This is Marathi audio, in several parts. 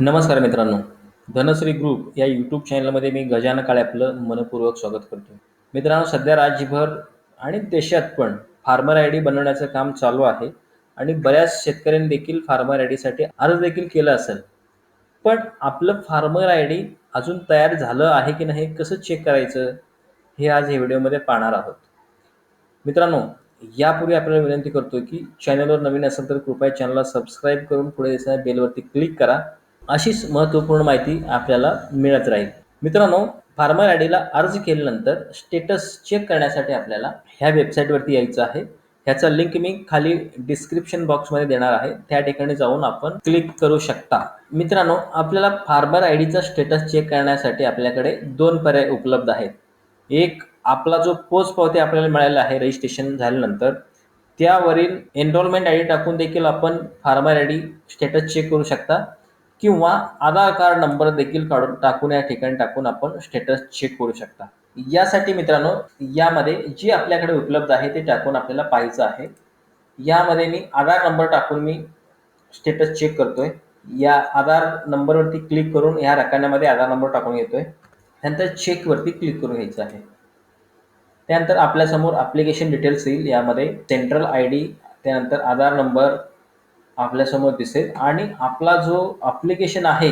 नमस्कार मित्रांनो. धनश्री ग्रुप या यूट्यूब चॅनलमध्ये मी गजानन काळे आपलं मनपूर्वक स्वागत करतो. मित्रांनो सध्या राज्यभर आणि देशात पण फार्मर आय डी बनवण्याचं काम चालू आहे आणि बऱ्याच शेतकऱ्यांनी देखील फार्मर आय डीसाठी अर्ज देखील केला असेल. पण आपलं फार्मर आय डी अजून तयार झालं आहे की नाही कसं चेक करायचं हे आज या व्हिडिओमध्ये पाहणार आहोत. मित्रांनो यापूर्वी आपल्याला विनंती करतो की चॅनलवर नवीन असेल तर कृपया चॅनलला सबस्क्राईब करून पुढे दिसणाऱ्या बेलवरती क्लिक करा. अशीच महत्त्वपूर्ण माहिती आपल्याला मिळत राहील. मित्रांनो फार्मर आय डीला अर्ज केल्यानंतर स्टेटस चेक करण्यासाठी आपल्याला ह्या वेबसाईटवरती यायचं आहे. ह्याचा लिंक मी खाली डिस्क्रिप्शन बॉक्समध्ये देणार आहे. त्या ठिकाणी जाऊन आपण क्लिक करू शकता. मित्रांनो आपल्याला फार्मर आय डीचा स्टेटस चेक करण्यासाठी आपल्याकडे दोन पर्याय उपलब्ध आहेत. एक आपला जो पोस्ट पावती आपल्याला मिळालेला आहे रजिस्ट्रेशन झाल्यानंतर त्यावरील एनरोलमेंट आय डी टाकून देखील आपण farmer I D status check करू शकता. किंवा आधार कार्ड नंबर देखील काढून टाकून या ठिकाणी टाकून आपण स्टेटस चेक करू शकता. यासाठी मित्रांनो यामध्ये जी आपल्याकडे उपलब्ध आहे ते टाकून आपल्याला पाहायचं आहे. यामध्ये मी आधार नंबर टाकून मी स्टेटस चेक करतोय. या आधार नंबरवरती क्लिक करून ह्या रकान्यामध्ये आधार नंबर टाकून घेतोय. त्यानंतर चेकवरती क्लिक करून घ्यायचं आहे. त्यानंतर आपल्यासमोर ॲप्लिकेशन डिटेल्स येईल. यामध्ये सेंट्रल आय डी त्यानंतर आधार नंबर आपल्यासमोर दिसेल. आणि आपला जो अप्लिकेशन आहे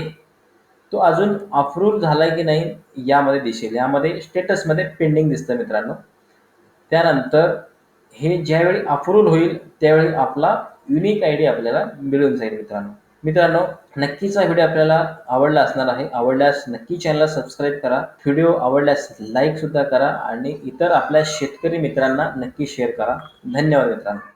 तो अजून अप्रूव्ह झाला आहे की नाही यामध्ये दिसेल. यामध्ये स्टेटसमध्ये पेंडिंग दिसतं मित्रांनो. त्यानंतर हे ज्यावेळी अप्रूव्ह होईल त्यावेळी आपला युनिक आय डी आपल्याला मिळून जाईल मित्रांनो. मित्रांनो नक्कीच हा व्हिडिओ आपल्याला आवडला असणार आहे. आवडल्यास नक्की चॅनलला सबस्क्राईब करा. व्हिडिओ आवडल्यास लाईक सुद्धा करा आणि इतर आपल्या शेतकरी मित्रांना नक्की शेअर करा. धन्यवाद मित्रांनो.